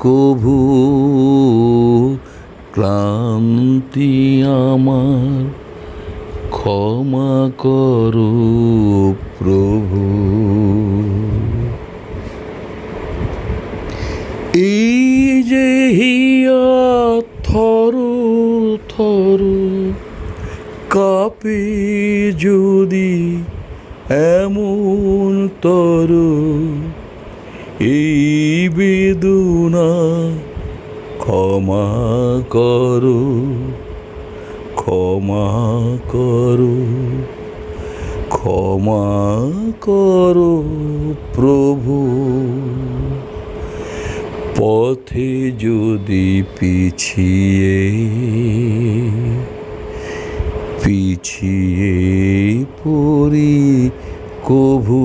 কভু ক্লান্তি আমার ক্ষমা করো প্রভু। এই যে থর থর কাপে যদি এমন তর এই বেদনা ক্ষমা করো ক্ষমা করো ক্ষমা করো প্রভু। পথে যদি পিছিয়ে পিছিয়ে পড়ি কভু।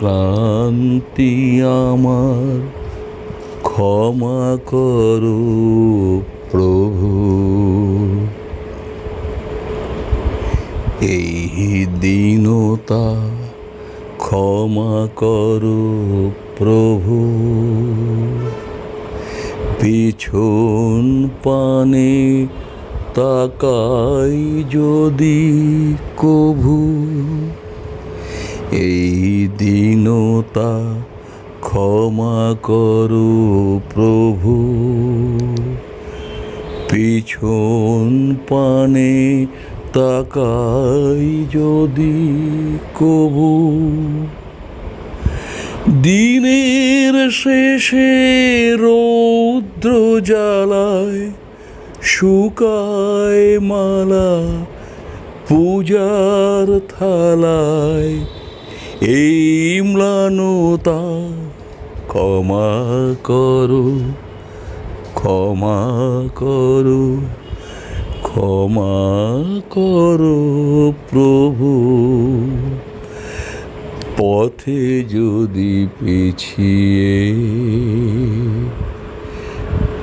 ক্লান্তি আমার। ক্ষমা করো প্রভু। এই দীনতা ক্ষমা করো প্রভু। পিছন পানে তাকাই যদি কভু। এই দীনতা ক্ষমা করো প্রভু। পিছন পানে তাকাই যদি কবু। দিনের শেষে রৌদ্র জ্বালায় শুকায় মালা, পূজার থালায় এই ম্লানতা ক্ষমা করো ক্ষমা করো ক্ষমা করো প্রভু। পথে যদি পিছিয়ে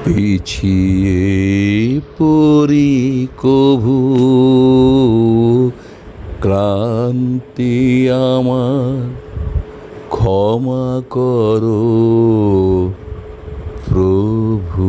পিছিয়ে পড়ি কভু ক্লান্তি আমার ক্ষমা করো প্রভু।